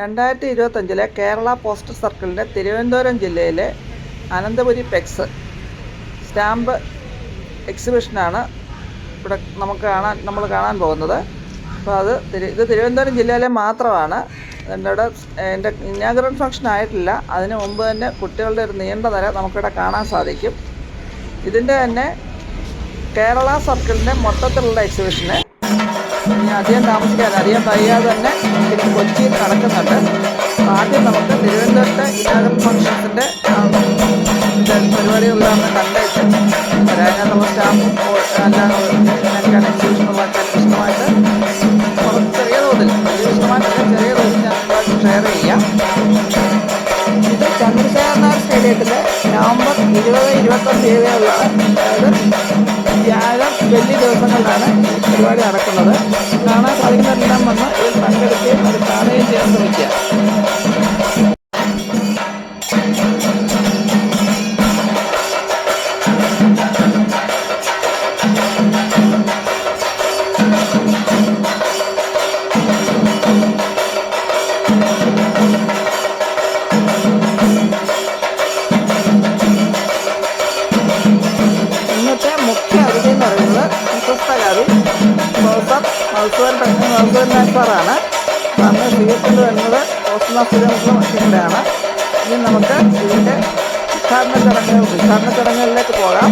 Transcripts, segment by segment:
രണ്ടായിരത്തി ഇരുപത്തഞ്ചിലെ കേരള പോസ്റ്റ് സർക്കിളിന്റെ തിരുവനന്തപുരം ജില്ലയിലെ അനന്തപുരി പെക്സ് സ്റ്റാമ്പ് എക്സിബിഷനാണ് ഇവിടെ നമുക്ക് കാണാൻ നമ്മൾ കാണാൻ പോകുന്നത്. അപ്പോൾ അത് തിരു ഇത് തിരുവനന്തപുരം ജില്ലയിലെ മാത്രമാണ്. എന്റെ എന്റെ ഇനാഗറൽ ഫംഗ്ഷൻ ആയിട്ടില്ല. അതിന് മുമ്പ് തന്നെ കുട്ടികളുടെ ഒരു നീണ്ട നിര നമുക്കിവിടെ കാണാൻ സാധിക്കും. ഇതിന്റെ തന്നെ കേരള സർക്കിളിന്റെ മൊത്തത്തിലുള്ള എക്സിബിഷന് ഇനി അധികം താമസിക്കാതെ അധികം വൈകാതെ തന്നെ ഇനി കൊച്ചിയിൽ നടക്കുന്നുണ്ട് ആദ്യം നമുക്ക് തിരുവനന്തപുരത്ത് ഇനാഗം ഫംഗ്ഷൻസിന്റെ പരിപാടികളിലാണ് കണ്ടേച്ച് സ്റ്റാമ്പും അല്ലാതെ ഇതിനൊക്കെയാണ് എക്സിബിഷനുള്ള വിശദമായിട്ട് കുറച്ച് ചെറിയ തോതിൽ വലിയ ചെറിയ തോതിൽ ഞാൻ ഷെയർ ചെയ്യാം. ഇത് ചന്ദ്രശേഖർ നായർ സ്റ്റേഡിയത്തിൽ നവംബർ ഇരുപത് ഇരുപത്തൊന്ന് തീയതികളിലാണ്. അതായത് വ്യാഴം വെള്ളി ദിവസങ്ങളിലാണ് പരിപാടി നടക്കുന്നത്. കാണാൻ സാധിക്കുന്നവരെല്ലാം വന്ന് ഇതിൽ പങ്കെടുക്കുകയും അത് കാണുകയും ചെയ്യാൻ ശ്രമിക്കുക. നമുക്ക് ഇതിന്റെ ഉദ്ഘാടന ചടങ്ങ് ഉദ്ഘാടന ചടങ്ങുകളിലേക്ക് പോകാം.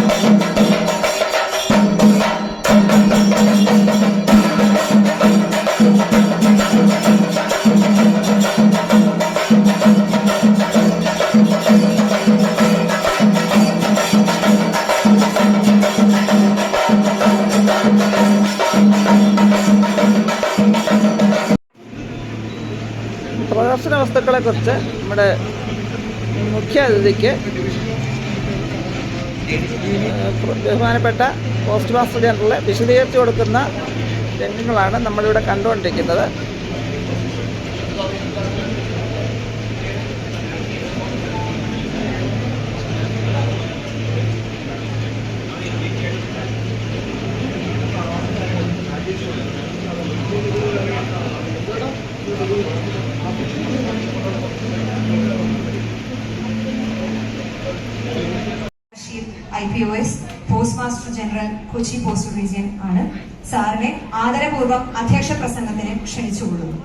പ്രദർശന വസ്തുക്കളെക്കുറിച്ച് നമ്മുടെ മുഖ്യ ബഹുമാനപ്പെട്ട പോസ്റ്റ് മാസ്റ്റർ ജനറൽ വിശദീകരിച്ചു കൊടുക്കുന്ന രംഗങ്ങളാണ് നമ്മളിവിടെ കണ്ടുകൊണ്ടിരിക്കുന്നത്. I P O S post master general Kochi post region ആണ്. സാറിനെ ആദരപൂർവം അധ്യക്ഷ പ്രസംഗത്തിന് ക്ഷണിച്ചുകൊള്ളുന്നു.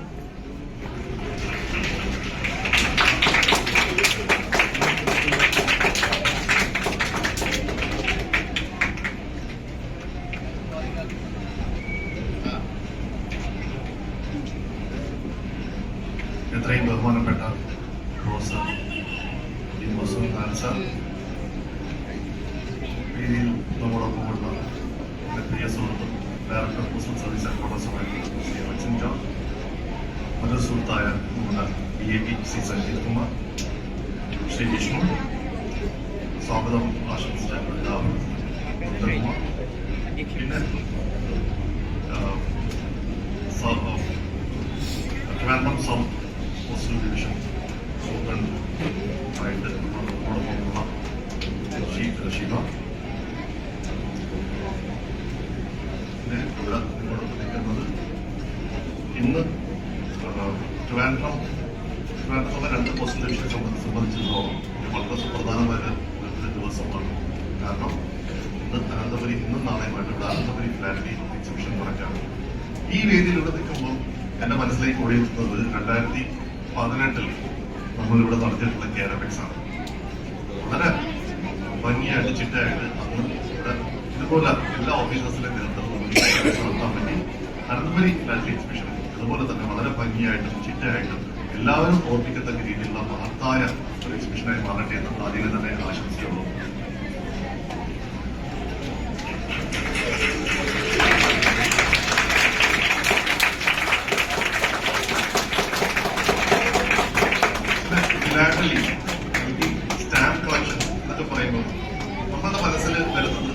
നമ്മുടെ B A P C Sanjeev Kumar Shri Vishnu സ്വാഗതം ആശംസിച്ച എല്ലാവരും ഉത്തരകുമാർ പിന്നെ ആ, സ- Trivandrum south postal division superintendent ആയിട്ട് നമ്മളോടൊപ്പമുള്ള ഷീ- ഷീബ പിന്നെ ഇവിടെ നിങ്ങളോടൊപ്പം നിൽക്കുന്നത് ഇന്ന് ആ, ട്രിവാൻഡ്രത്തുള്ള രണ്ട് പെർസെന്റേജ് സംബന്ധിച്ചിടത്തോളം ഒരു വളരെ സുപ്രധാനമായ ഒരു ദിവസമാണ്. കാരണം ഇന്ന് അനന്തപുരി ഇന്നും നാളെയുമായിട്ട് ഇവിടെ അനന്തപുരി ഫ്ലാറ്റിൽ എക്സിബിഷൻ നടക്കാം ഈ വേദിയിലൂടെ നിൽക്കുമ്പോൾ എന്റെ മനസ്സിലേക്ക് ഓടിയെത്തുന്നത് രണ്ടായിരത്തി പതിനെട്ടിൽ നമ്മളിവിടെ നടത്തിയിട്ടുള്ള കേരപെക്സ് ആണ്. വളരെ ഭംഗിയായിട്ട് ചിട്ടയായിട്ട് അന്ന് ഇവിടെ ഇതുപോലെ എല്ലാ ഓഫീസേഴ്സിന്റെ നേതൃത്വം നടത്താൻ പറ്റി അനന്തപുരി ഫ്ലാറ്റിൽ എക്സിബിഷൻ അതുപോലെ തന്നെ വളരെ ഭംഗിയായിട്ടും ചിട്ടയായിട്ടും എല്ലാവരും ഓർമ്മിക്കത്തക്ക രീതിയിലുള്ള മഹത്തായ ഒരു എക്സിബിഷനായി മാറട്ടെ എന്ന് ആദ്യമേ തന്നെ ഈ സ്റ്റാമ്പ് കളക്ഷൻ എന്നൊക്കെ പറയുമ്പോൾ നമ്മുടെ മനസ്സിൽ വരുന്നത്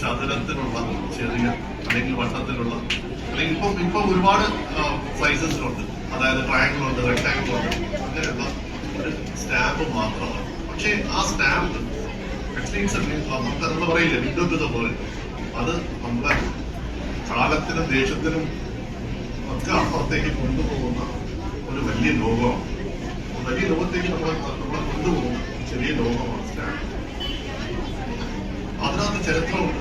ചതുരത്തിലുള്ള ചെറിയ അല്ലെങ്കിൽ വട്ടത്തിലുള്ള അല്ലെങ്കിൽ ഇപ്പം ഇപ്പം ഒരുപാട് സൈസസിലുണ്ട് അതായത് ട്രയാങ്കിൾ ഉണ്ട് റെക്ടാങ്കിൾ ഉണ്ട് അങ്ങനെയുള്ള ഒരു സ്റ്റാമ്പ് മാത്രമാണ്. പക്ഷേ ആ സ്റ്റാമ്പ് നമുക്ക് നമ്മൾ പറയില്ല വിൻഡോ ടു വേൾഡ് അത് നമ്മുടെ കാലത്തിനും ദേശത്തിനും ഒക്കെ അപ്പുറത്തേക്ക് കൊണ്ടുപോകുന്ന ഒരു വലിയ ലോകമാണ്. വലിയ ലോകത്തേക്ക് നമ്മളെ നമ്മളെ കൊണ്ടുപോകുന്ന ചെറിയ ലോകമാണ് സ്റ്റാമ്പ് അതിനകത്ത് ചരിത്രമുണ്ട്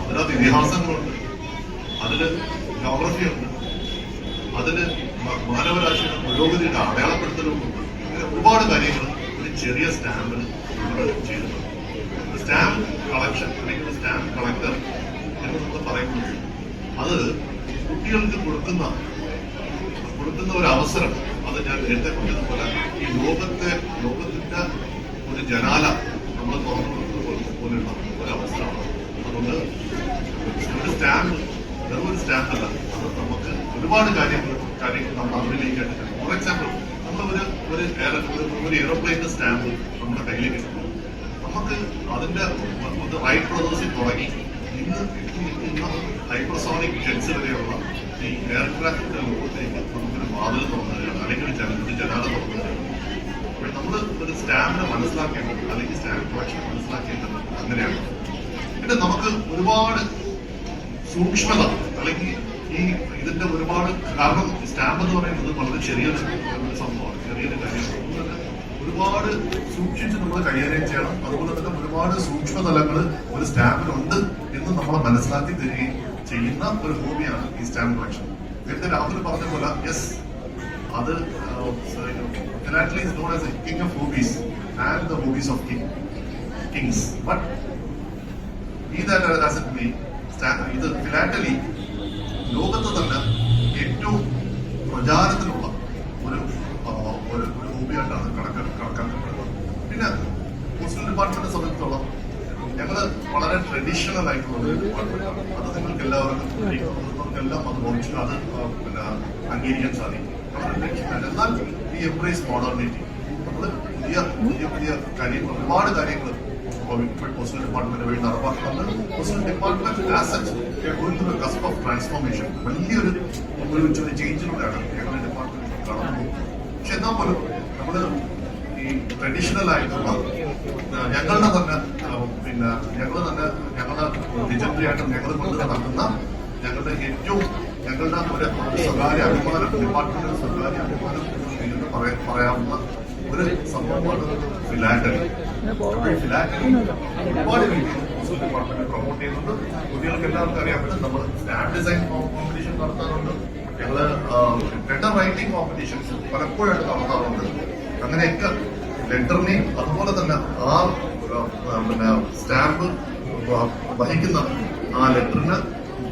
അതിനകത്ത് ഇതിഹാസങ്ങളുണ്ട് അതിന് ജോഗ്രഫി ഉണ്ട് അതിൽ മ- മാനവരാശിയുടെ പുരോഗതിയുടെ അടയാളപ്പെടുത്തലും അങ്ങനെ ഒരുപാട് കാര്യങ്ങൾ ഒരു ചെറിയ സ്റ്റാമ്പിൽ നമ്മൾ സ്റ്റാമ്പ് കളക്ഷൻ അല്ലെങ്കിൽ സ്റ്റാമ്പ് കളക്ടർ എന്ന് നമ്മൾ പറയുന്നത് അത് കുട്ടികൾക്ക് കൊടുക്കുന്ന കൊടുക്കുന്ന ഒരു അവസരം. അത് ഞാൻ നേരത്തെ പറഞ്ഞതുപോലെ ഈ ലോകത്തെ ലോകത്തിന്റെ ഒരു ജനാല നമ്മൾ തുറന്നു കൊടുക്കുന്നത് പോലെ- പോലെയുള്ള ഒരു അവസരമാണ്. അതുകൊണ്ട് ഒരു സ്റ്റാമ്പ് വെറും ഒരു സ്റ്റാമ്പ് അല്ല അത് നമുക്ക് ഒരുപാട് കാര്യങ്ങൾ കാര്യങ്ങൾ നമ്മൾ അതിലേക്ക് ഫോർ എക്സാമ്പിൾ നമ്മളൊരു ഒരു ഒരു എയർ- ഒരു- ഒരു എയറോപ്ലെയിന്റെ സ്റ്റാമ്പ് നമ്മുടെ കയ്യിൽ കിട്ടുന്നു നമുക്ക് അതിന്റെ ഒരു റൈറ്റ് ബ്രദേഴ്സിൽ തുടങ്ങി. ഇന്ന് നിൽക്കുന്ന ഹൈപ്പർസോണിക് ജെറ്റ്സ് വരെയുള്ള ഈ എയർക്രാഫ്റ്റിന്റെ ലോകത്തേക്ക് നമുക്കൊരു വാതിൽ തുറന്നു തരികയാണ് അല്ലെങ്കിൽ ഒരു ജന- ഒരു ജനാല തുറന്നുതരികയാണ് അപ്പോൾ നമ്മൾ ഒരു സ്റ്റാമ്പിനെ മനസ്സിലാക്കേണ്ടത് അല്ലെങ്കിൽ സ്റ്റാമ്പ് കളക്ഷൻ മനസ്സിലാക്കേണ്ടത് അങ്ങനെയാണ്. പിന്നെ നമുക്ക് ഒരുപാട് സൂക്ഷ്മത അല്ലെങ്കിൽ ഈ ഇതിന്റെ ഒരുപാട് കാരണം സ്റ്റാമ്പ് എന്ന് പറയുന്നത് വളരെ ചെറിയൊരു സംഭവമാണ് ചെറിയൊരു കാര്യമാണ് ഒരുപാട് സൂക്ഷിച്ച് നമ്മൾ കൈകാര്യം ചെയ്യണം. അതുപോലെ തന്നെ ഒരുപാട് സൂക്ഷ്മതലങ്ങൾ ഒരു സ്റ്റാമ്പിലുണ്ട് എന്ന് നമ്മൾ മനസ്സിലാക്കി തരികയും ചെയ്യുന്ന ഒരു ഹോബിയാണ് ഈ സ്റ്റാമ്പ് കളക്ഷൻ. നേരത്തെ രാഹുൽ പറഞ്ഞ പോലെ യെസ് അത് king of hobbies and the kings but ഇത് ഫിലാറ്റലി ലോകത്ത് തന്നെ ഏറ്റവും പ്രചാരത്തിലുള്ള ഒരു ഒരു ഹോബിയായിട്ടാണ് കണക്ക് കണക്കാക്കപ്പെടുന്നത്. പിന്നെ പോസ്റ്റൽ ഡിപ്പാർട്ട്മെന്റിനെ സംബന്ധിച്ചോളം ഞങ്ങൾ വളരെ ട്രഡീഷണൽ ആയിട്ടുള്ള ഒരു ഡിപ്പാർട്ട്മെന്റാണ് അത് നിങ്ങൾക്ക് എല്ലാവർക്കും എല്ലാം അത് ഓടിച്ച് അത് പിന്നെ അംഗീകരിക്കാൻ സാധിക്കും. എന്നാൽ ഈ എംപ്രൈസ് മോഡേണിറ്റി നമ്മൾ പുതിയ പുതിയ പുതിയ കാര്യങ്ങൾ ഒരുപാട് കാര്യങ്ങൾ പോസ്റ്റൽ ഡിപ്പാർട്ട്മെന്റ് വഴി നടപ്പാക്കുന്നുണ്ട്. Postal department as going cusp of transformation വലിയൊരു ഒരു ചെറിയ ചേഞ്ചിലൂടെയാണ് ഞങ്ങളുടെ ഡിപ്പാർട്ട്മെന്റ് കടന്നു പക്ഷെ എന്നാൽ പോലും നമ്മൾ ഈ ട്രഡീഷണൽ ആയിട്ടുള്ള ഞങ്ങളുടെ തന്നെ പിന്നെ ഞങ്ങൾ തന്നെ ഞങ്ങളുടെ ഡിജിറ്റലി ആയിട്ട് ഞങ്ങൾ കൊണ്ട് നടക്കുന്ന ഞങ്ങളുടെ ഏറ്റവും ഞങ്ങളുടെ ഒരു സ്വകാര്യ അഭിമാനം ഡിപ്പാർട്ട്മെന്റ് സ്വകാര്യ അഭിമാനം എന്ന് പറയാ പറയാവുന്ന ഒരു സംഭവമാണ് ഫിലാറ്റലി ഫിലാറ്റലി ഒരുപാട് രീതിയിൽ പോസ്റ്റൽ ഡിപ്പാർട്ട്മെന്റ് പ്രൊമോട്ട് ചെയ്യുന്നുണ്ട്. കുട്ടികൾക്ക് എല്ലാവർക്കും അറിയാം നമ്മൾ സ്റ്റാമ്പ് ഡിസൈൻ കോമ്പറ്റീഷൻ നടത്താറുണ്ട്. ഞങ്ങൾ ലെറ്റർ റൈറ്റിംഗ് കോമ്പറ്റീഷൻസ് പലപ്പോഴായിട്ട് നടത്താറുണ്ട്. അങ്ങനെയൊക്കെ ലെറ്ററിനെയും അതുപോലെ തന്നെ ആ പിന്നെ സ്റ്റാമ്പ് വഹിക്കുന്ന ആ ലെറ്ററിന്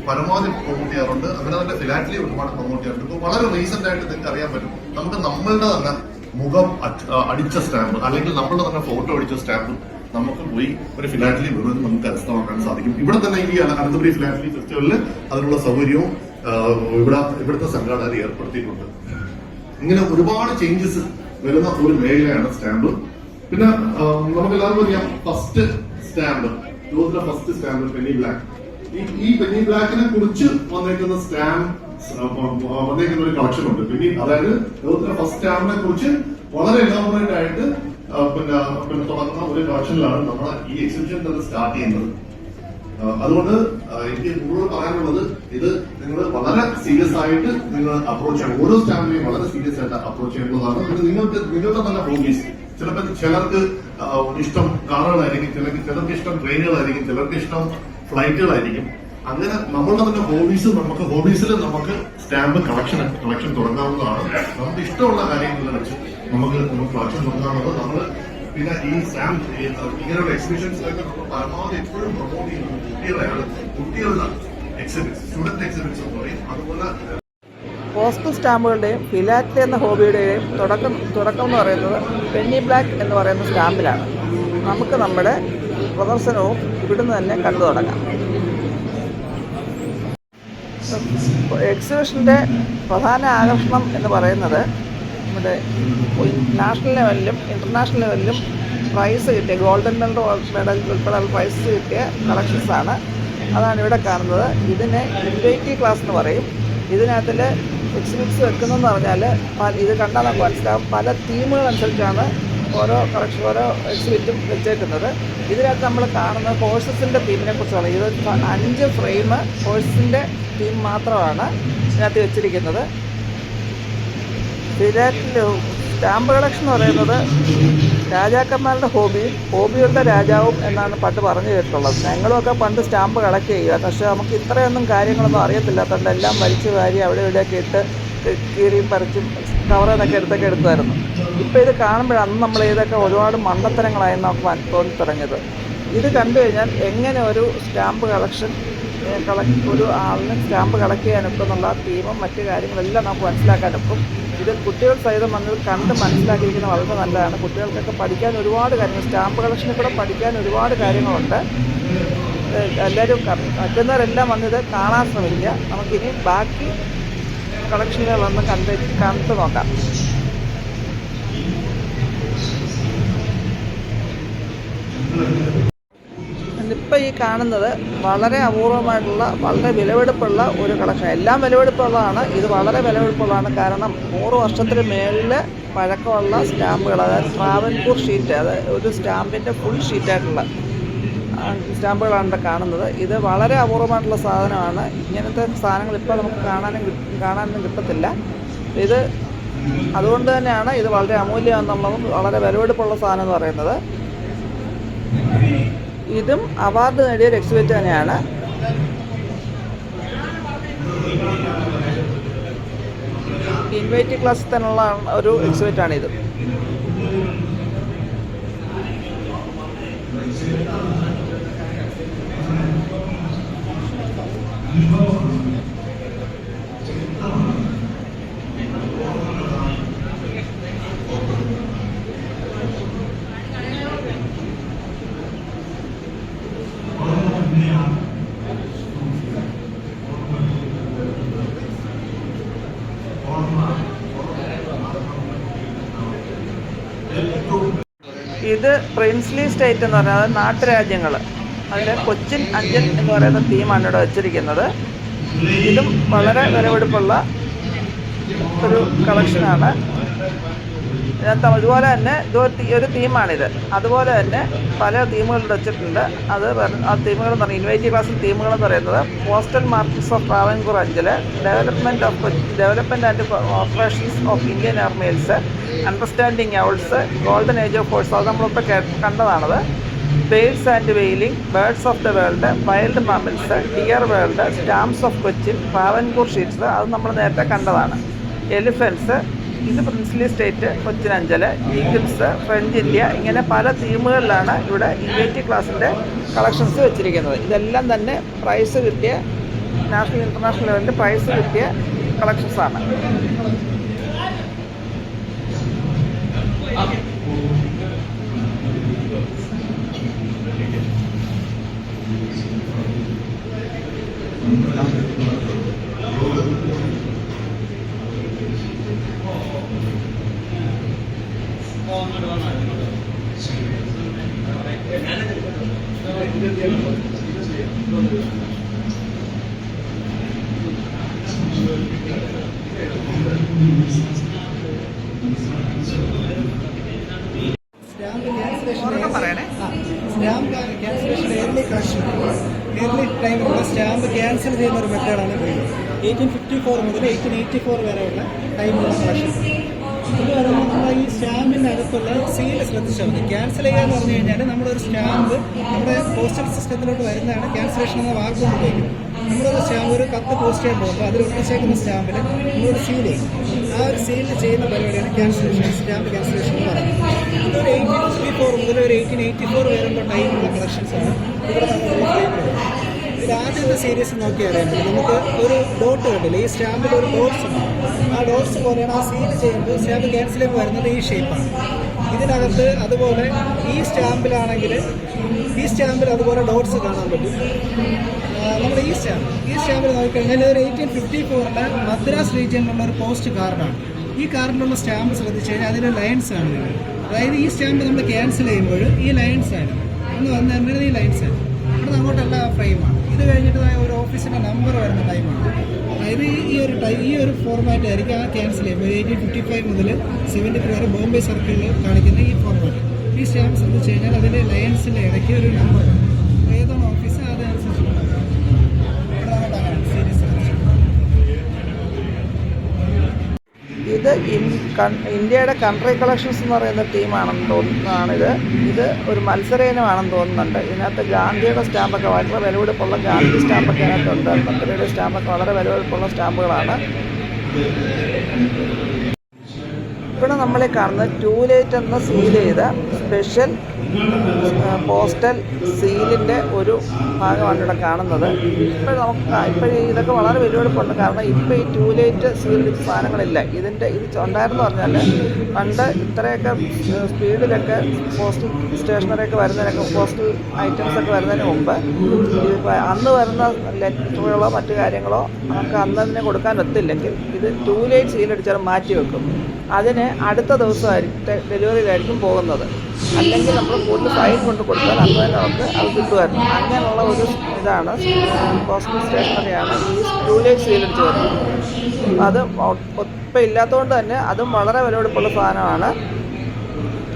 പരമാവധി പ്രൊമോട്ട് ചെയ്യാറുണ്ട്. അങ്ങനെ തന്നെ ഫിലാറ്റലി ഒരുപാട് പ്രൊമോട്ട് ചെയ്യാറുണ്ട്. ഇപ്പൊ വളരെ റീസെന്റ് ആയിട്ട് നിങ്ങൾക്ക് അറിയാൻ പറ്റും. നമുക്ക് നമ്മളുടെ തന്നെ മുഖം അടിച്ച സ്റ്റാമ്പ് അല്ലെങ്കിൽ നമ്മളുടെ തന്നെ ഫോട്ടോ അടിച്ച സ്റ്റാമ്പ് നമുക്ക് പോയി ഒരു ഫിലാറ്റലി മുഴുവൻ നമുക്ക് കരസ്ഥമാക്കാൻ സാധിക്കും. ഇവിടെ തന്നെ ഈ അനന്തപുരി ഫിലാറ്റലി ഫെസ്റ്റിവലിൽ അതിനുള്ള സൗകര്യവും ഇവിടെ ഇവിടുത്തെ സംഘാടകർ ഏർപ്പെടുത്തിയിട്ടുണ്ട്. ഇങ്ങനെ ഒരുപാട് ചേഞ്ചസ് വരുന്ന ഒരു മേഖലയാണ് സ്റ്റാമ്പ് പിന്നെ നമുക്ക് എല്ലാവർക്കും അറിയാം ഫസ്റ്റ് സ്റ്റാമ്പ് ലോകത്തിലെ ഫസ്റ്റ് സ്റ്റാമ്പ് പെനി ബ്ലാക്ക് ഈ പെനി ബ്ലാക്കിനെ കുറിച്ച് വന്നേക്കുന്ന സ്റ്റാമ്പ് വന്നേക്കുന്ന ഒരു കളക്ഷൻ ഉണ്ട്. പിന്നെ അതായത് ലോകത്തിലെ ഫസ്റ്റ് സ്റ്റാമ്പിനെ കുറിച്ച് വളരെ എലാബറേറ്റ് ആയിട്ട് പിന്നെ പിന്നെ തുടങ്ങുന്ന ഒരു കളക്ഷനിലാണ് നമ്മൾ ഈ എക്സിബിഷൻ തന്നെ സ്റ്റാർട്ട് ചെയ്യുന്നത്. അതുകൊണ്ട് എനിക്ക് കൂടുതൽ പറയാനുള്ളത് ഇത് നിങ്ങൾ വളരെ സീരിയസ് ആയിട്ട് നിങ്ങൾ അപ്രോച്ച് ചെയ്യണം. ഓരോ സ്റ്റാമ്പിനെയും വളരെ സീരിയസ് ആയിട്ട് അപ്രോച്ച് ചെയ്യേണ്ടതാണ്. പിന്നെ നിങ്ങൾക്ക് നിങ്ങളുടെ തന്നെ ഹോബീസ് ചിലപ്പോൾ ചിലർക്ക് ഇഷ്ടം കാറുകളായിരിക്കും ചിലർക്ക് ചിലർക്ക് ഇഷ്ടം ട്രെയിനുകളായിരിക്കും ചിലർക്ക് ഇഷ്ടം ഫ്ലൈറ്റുകളായിരിക്കും അങ്ങനെ നമ്മളുടെ തന്നെ ഹോബീസ് നമുക്ക് ഹോബീസിൽ നമുക്ക് സ്റ്റാമ്പ് കളക്ഷൻ കളക്ഷൻ തുടങ്ങാവുന്നതാണ്. നമുക്ക് ഇഷ്ടമുള്ള കാര്യങ്ങളിൽ വെച്ച് നമുക്ക് നമുക്ക് കളക്ഷൻ തുടങ്ങാവുന്നത് നമ്മൾ പിന്നെ ഈ സാം ഇങ്ങനെയുള്ള എക്സിബിഷൻസിലൊക്കെ നമ്മൾ പരമാവധി എപ്പോഴും പ്രൊമോട്ട് ചെയ്യുന്നത് കുട്ടികളെയാണ് കുട്ടികളുടെ എക്സിബിറ്റ്സ് സ്റ്റുഡന്റ് എക്സിബിറ്റ്സ് എന്ന് പറയും. അതുപോലെ പോസ്റ്റൽ സ്റ്റാമ്പുകളുടെയും ഫിലാറ്റ് എന്ന ഹോബിയുടെയും തുടക്കം തുടക്കം എന്ന് പറയുന്നത് പെന്നി ബ്ലാക്ക് എന്ന് പറയുന്ന സ്റ്റാമ്പിലാണ് നമുക്ക് നമ്മുടെ പ്രദർശനവും ഇവിടുന്ന് തന്നെ കണ്ടു തുടങ്ങാം. എക്സിബിഷന്റെ പ്രധാന ആകർഷണം എന്ന് പറയുന്നത് നമ്മുടെ നാഷണൽ ലെവലിലും ഇന്റർനാഷണൽ ലെവലിലും പ്രൈസ് കിട്ടിയ ഗോൾഡൻ മെഡൽ മെഡൽ ഉൾപ്പെടെ പ്രൈസ് കിട്ടിയ കളക്ഷൻസാണ് അതാണ് ഇവിടെ കാണുന്നത്. ഇതിനെ ഇൻവേറ്റീവ് ക്ലാസ് എന്ന് പറയും. ഇതിനകത്തിൽ എക്സിബിറ്റ്സ് വെക്കുന്നതെന്ന് പറഞ്ഞാൽ ഇത് കണ്ടാൽ നമുക്ക് മനസ്സിലാവും. പല തീമുകൾ അനുസരിച്ചാണ് ഓരോ കളക്ഷൻ ഓരോ എക്സിബിറ്റും വെച്ചേക്കുന്നത്. ഇതിനകത്ത് നമ്മൾ കാണുന്ന കോഴ്സസിന്റെ തീമിനെ കുറിച്ചാണ്. ഇത് അഞ്ച് ഫ്രെയിം കോഴ്സിന്റെ തീം മാത്രമാണ് ഇതിനകത്ത് വെച്ചിരിക്കുന്നത്. സ്ഥിരമായിട്ട് സ്റ്റാമ്പ് കളക്ഷൻ എന്ന് പറയുന്നത് രാജാക്കന്മാരുടെ ഹോബിയും ഹോബികളുടെ രാജാവും എന്നാണ് പണ്ട് പറഞ്ഞു കേട്ടിട്ടുള്ളത്. ഞങ്ങളുമൊക്കെ പണ്ട് സ്റ്റാമ്പ് കളക്ട് ചെയ്യുക. പക്ഷേ നമുക്ക് ഇത്രയൊന്നും കാര്യങ്ങളൊന്നും അറിയത്തില്ലാത്തതുകൊണ്ട് എല്ലാം വലിച്ചു വാരി അവിടെ ഇവിടെയൊക്കെ ഇട്ട് കീറിയും പറിച്ചും കവറിൽ നിന്നൊക്കെ എടുത്തൊക്കെ എടുത്തായിരുന്നു ഇപ്പോൾ ഇത് കാണുമ്പോൾ അന്ന് നമ്മൾ ഇതൊക്കെ ഒരുപാട് മണ്ടത്തരങ്ങളായിരുന്നു നമുക്ക് തോന്നി തുടങ്ങിയത് ഇത് കണ്ടു കഴിഞ്ഞാൽ എങ്ങനെ ഒരു സ്റ്റാമ്പ് കളക്ഷൻ കളക്ട് ഒരു ആളിന് സ്റ്റാമ്പ് കളക്ട് ചെയ്യാനൊക്കെ എന്നുള്ള തീമും മറ്റു കാര്യങ്ങളെല്ലാം നമുക്ക് മനസ്സിലാക്കാനൊക്കും ഇത് കുട്ടികൾ സഹിതം വന്നത് കണ്ട് മനസ്സിലാക്കിയിരിക്കുന്നത് വളരെ നല്ലതാണ്. കുട്ടികൾക്കൊക്കെ പഠിക്കാൻ ഒരുപാട് കാര്യങ്ങൾ സ്റ്റാമ്പ് കളക്ഷനിൽ കൂടെ പഠിക്കാൻ ഒരുപാട് കാര്യങ്ങളുണ്ട്. എല്ലാവരും മറ്റുന്നവരെല്ലാം വന്നിത് കാണാൻ ശ്രമിക്കുക. നമുക്കിനി ബാക്കി കളക്ഷനുകളൊന്ന് കണ്ട് കണ്ടു നോക്കാം. ഇപ്പം ഈ കാണുന്നത് വളരെ അപൂർവമായിട്ടുള്ള വളരെ വിലവെടുപ്പുള്ള ഒരു കളക്ഷൻ. എല്ലാം വിലവെടുപ്പുള്ളതാണ് ഇത് വളരെ വിലവെടുപ്പുള്ളതാണ് കാരണം നൂറ് വർഷത്തിന് മേളിൽ പഴക്കമുള്ള സ്റ്റാമ്പുകൾ അതായത് ട്രാവൻകൂർ ഷീറ്റ് അത് ഒരു സ്റ്റാമ്പിന്റെ ഫുൾ ഷീറ്റായിട്ടുള്ള സ്റ്റാമ്പുകളാണ് ഇവിടെ കാണുന്നത്. ഇത് വളരെ അപൂർവമായിട്ടുള്ള സാധനമാണ്. ഇങ്ങനത്തെ സാധനങ്ങൾ ഇപ്പോൾ നമുക്ക് കാണാനും കാണാനൊന്നും കിട്ടത്തില്ല. ഇത് അതുകൊണ്ട് തന്നെയാണ് ഇത് വളരെ അമൂല്യമാണെന്നുള്ളതും വളരെ വിലവെടുപ്പുള്ള സാധനം എന്ന് പറയുന്നത്. ഇതും അവാർഡ് നേടിയ എക്സിബിറ്റ് തന്നെയാണ്. ഇൻവൈറ്റി ക്ലാസ്സിൽ തന്നെയുള്ള ഒരു എക്സിബിറ്റ് ആണ് ഇത്. ഇത് പ്രിൻസ്ലി സ്റ്റേറ്റ് എന്ന് പറയുന്നത് നാട്ടുരാജ്യങ്ങൾ. അതിൽ കൊച്ചിൻ അഞ്ചൻ എന്ന് പറയുന്ന തീമാണ് ഇവിടെ വെച്ചിരിക്കുന്നത്. ഇതും വളരെ വിലപിടിപ്പുള്ള ഒരു കളക്ഷനാണ്. അതുപോലെ തന്നെ ഇത് ഒരു തീമാണിത് അതുപോലെ തന്നെ പല ഇവിടെ വെച്ചിട്ടുണ്ട്. അത് ആ തീമുകൾ എന്ന് പറഞ്ഞാൽ ഇൻവൈറ്റി ക്ലാസ്സിൽ തീമുകൾ എന്ന് പറയുന്നത് postal markets of Travancore Anchal development of development and operations of Indian ആർമിയിൽസ് understanding owls golden age of force അത് നമ്മളിപ്പോൾ കണ്ടതാണത്. Birds and wailing birds of the world wild mammals deer world stamps of Cochin Travancore sheets അത് നമ്മൾ നേരത്തെ കണ്ടതാണ്. Elephants ഇത് princely state Cochin Anchal eagles French India ഇങ്ങനെ പല തീമുകളിലാണ് ഇവിടെ ഇ ഐ ടി ക്ലാസ്സിന്റെ കളക്ഷൻസ് വെച്ചിരിക്കുന്നത്. ഇതെല്ലാം തന്നെ പ്രൈസ് കിട്ടിയ നാഷണൽ ഇന്റർനാഷണൽ ലെവലിൽ പ്രൈസ് കിട്ടിയ കളക്ഷൻസാണ് Thank cancellation stamp cancellation early collection early ടൈമിലുള്ള stamp cancel ചെയ്യുന്ന ഒരു മെത്തേഡാണ് എയ്റ്റീൻ ഫിഫ്റ്റി ഫോർ മുതൽ എയ്റ്റീൻ എയ്റ്റി ഫോർ വരെയുള്ള ടൈമിലുള്ള കളക്ഷൻ ഈ സ്റ്റാമ്പിന്റെ അകത്തുള്ള സീൽ ശ്രദ്ധിച്ചാൽ ക്യാൻസൽ ചെയ്യുക എന്ന് പറഞ്ഞു കഴിഞ്ഞാൽ നമ്മളൊരു സ്റ്റാമ്പ് നമ്മുടെ പോസ്റ്റൽ സിസ്റ്റത്തിലോട്ട് വരുന്നതാണ്. ക്യാൻസലേഷൻ എന്ന വാക്ക് ഉപയോഗിക്കുന്നത് നമ്മളൊരു സ്റ്റാമ്പ് ഒരു കത്ത് പോസ്റ്റ് ചെയ്യാൻ പോകുമ്പോൾ അതിൽ ഒട്ടിച്ചേക്കുന്ന സ്റ്റാമ്പിൽ നമ്മളൊരു സീൽ ചെയ്യും. ആ ഒരു സീൽ ചെയ്യുന്ന പരിപാടിയാണ് ക്യാൻസലേഷൻ സ്റ്റാമ്പ് ക്യാൻസലേഷൻ എന്ന് പറയുന്നത്. ഇതൊരു എയ്റ്റീൻ സിക്സ്റ്റി ഫോർ മുതൽ ഒരു എയ്റ്റീൻ എയ്റ്റി ഫോർ വരെയുള്ള ടൈമുള്ള കളക്ഷൻസാണ് ഇവിടെ നമ്മൾ ഇതിൽ ആദ്യത്തെ സീരീസ് നോക്കി അറിയാൻ നമുക്ക് ഒരു ഡോട്ട് കണ്ടില്ല? ഈ സ്റ്റാമ്പിൽ ഒരു ഡോട്ട്സ് ഉണ്ട്. ആ ഡോട്ട്സ് പോലെയാണ് ആ സീൽ ചെയ്യുമ്പോൾ സ്റ്റാമ്പ് ചെയ്യുമ്പോൾ വരുന്നത് ഈ ഷേപ്പാണ് ഇതിനകത്ത് അതുപോലെ ഈ സ്റ്റാമ്പിലാണെങ്കിൽ ഈ സ്റ്റാമ്പിൽ അതുപോലെ ഡോട്ട്സ് കാണാൻ പറ്റും. നമ്മുടെ ഈ സ്റ്റാമ്പ് ഈ സ്റ്റാമ്പിൽ നോക്കിക്കഴിഞ്ഞാൽ ഒരു എയ്റ്റീൻ ഫിഫ്റ്റി ഫോറിലെ മദ്രാസ് റീജിയനിലുള്ള ഒരു പോസ്റ്റ് കാർഡാണ് ഈ കാർഡിലുള്ള സ്റ്റാമ്പ് ശ്രദ്ധിച്ചു കഴിഞ്ഞാൽ അതിന്റെ ലൈൻസ് ആണ്. അതായത് ഈ സ്റ്റാമ്പ് നമ്മൾ ക്യാൻസൽ ചെയ്യുമ്പോൾ ഈ ലൈൻസ് ആണ്. എന്ന് വന്നു കഴിഞ്ഞാൽ ഈ ലൈൻസ് ആണ്. അവിടെ അങ്ങോട്ടല്ല ഫ്രെയിമാണ് ഇത് കഴിഞ്ഞിട്ട് ഒരു ഓഫീസിന്റെ നമ്പർ വരുന്ന ടൈമാണ് അതായത് ഈ- ഒരു ടൈം ഈ ഒരു ഫോർമാറ്റ് ആയിരിക്കും ആ ക്യാൻസൽ ചെയ്യുമ്പോൾ എയ്റ്റീൻ ഫിഫ്റ്റി ഫൈവ് മുതൽ സെവന്റി ത്രീ വരെ ബോംബെ സർക്കിളിൽ കാണിക്കുന്ന ഈ ഫോർമാറ്റ് ഈ സ്റ്റാമ്പ് ശ്രദ്ധിച്ചു കഴിഞ്ഞാൽ അതിന്റെ ലയൻസിന്റെ ഇടയ്ക്ക് ഒരു നമ്പർ ഇത് ഇന്ത്യയുടെ കൺട്രി കളക്ഷൻസ് എന്ന് പറയുന്ന ടീമാണെന്ന് തോന്നുന്നതാണിത് ഇത്. ഒരു മത്സര ഇനമാണെന്ന് തോന്നുന്നുണ്ട്. ഇതിനകത്ത് ഗാന്ധിയുടെ സ്റ്റാമ്പൊക്കെ വളരെ വിലപിടിപ്പുള്ള ഗാന്ധി സ്റ്റാമ്പൊക്കെ അതിനകത്തുണ്ട് പത്ത് സ്റ്റാമ്പൊക്കെ വളരെ വിലപിടിപ്പുള്ള സ്റ്റാമ്പുകളാണ് ഇവിടെ നമ്മളെ കാണുന്നത് ടൂ ലേറ്റ് എന്ന് സീൽ ചെയ്ത സ്പെഷ്യൽ പോസ്റ്റൽ സീലിന്റെ ഒരു ഭാഗമാണ് ഇവിടെ കാണുന്നത്. ഇപ്പോൾ നമുക്ക് ഇപ്പോൾ ഇതൊക്കെ വളരെ വെല്ലുവിളിപ്പുണ്ട്. കാരണം ഇപ്പോൾ ഈ ടൂ ലേറ്റ് സീൽ സാധനങ്ങളില്ല. ഇതിന്റെ ഇത് ഉണ്ടായിരുന്നു പറഞ്ഞാൽ പണ്ട് ഇത്രയൊക്കെ സ്പീഡിലൊക്കെ പോസ്റ്റൽ സ്റ്റേഷനറിയൊക്കെ വരുന്നതിനൊക്കെ പോസ്റ്റൽ ഐറ്റംസ് ഒക്കെ വരുന്നതിന് മുമ്പ് അന്ന് വരുന്ന ലെറ്ററുകളോ മറ്റു കാര്യങ്ങളോ നമുക്ക് അന്ന് തന്നെ കൊടുക്കാൻ ഒത്തില്ലെങ്കിൽ ഇത് ടൂ ലേറ്റ് സീലടിച്ചാൽ മാറ്റി വെക്കും. അതിന് അടുത്ത ദിവസമായിരിക്കും ഡെലിവറിയിലായിരിക്കും പോകുന്നത്. അല്ലെങ്കിൽ നമ്മൾ കൂടുതൽ ഫൈൻ കൊണ്ട് കൊടുത്താൽ അന്ന് തന്നെ നമുക്ക് അത് കിട്ടുമായിരുന്നു. അങ്ങനെയുള്ള ഒരു ഇതാണ് പോസ്റ്റൽ സ്റ്റേഷനറിയാണ് ഈ ടൂ സ്വീകരിച്ചു വരുന്നത്. അത് ഇപ്പം ഇല്ലാത്തതുകൊണ്ട് തന്നെ അതും വളരെ വിലപിടിപ്പുള്ള സാധനമാണ്.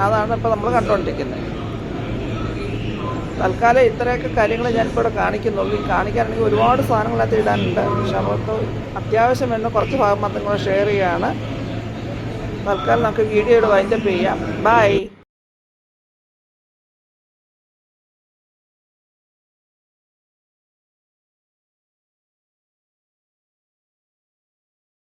അതാണ് ഇപ്പോൾ നമ്മൾ കണ്ടുകൊണ്ടിരിക്കുന്നത്. തൽക്കാലം ഇത്രയൊക്കെ കാര്യങ്ങൾ ഞാനിപ്പോൾ ഇവിടെ കാണിക്കുന്നുള്ളൂ. ഈ കാണിക്കാനാണെങ്കിൽ ഒരുപാട് സാധനങ്ങളകത്ത് ഇടാനുണ്ട്. പക്ഷെ അവർക്ക് അത്യാവശ്യം വേണ്ട കുറച്ച് ഭാഗം മാത്രം ഷെയർ ചെയ്യുകയാണ്. തൽക്കാലം നമുക്ക് വീഡിയോയുടെ വൈൻഡപ്പ് ചെയ്യാം. ബൈ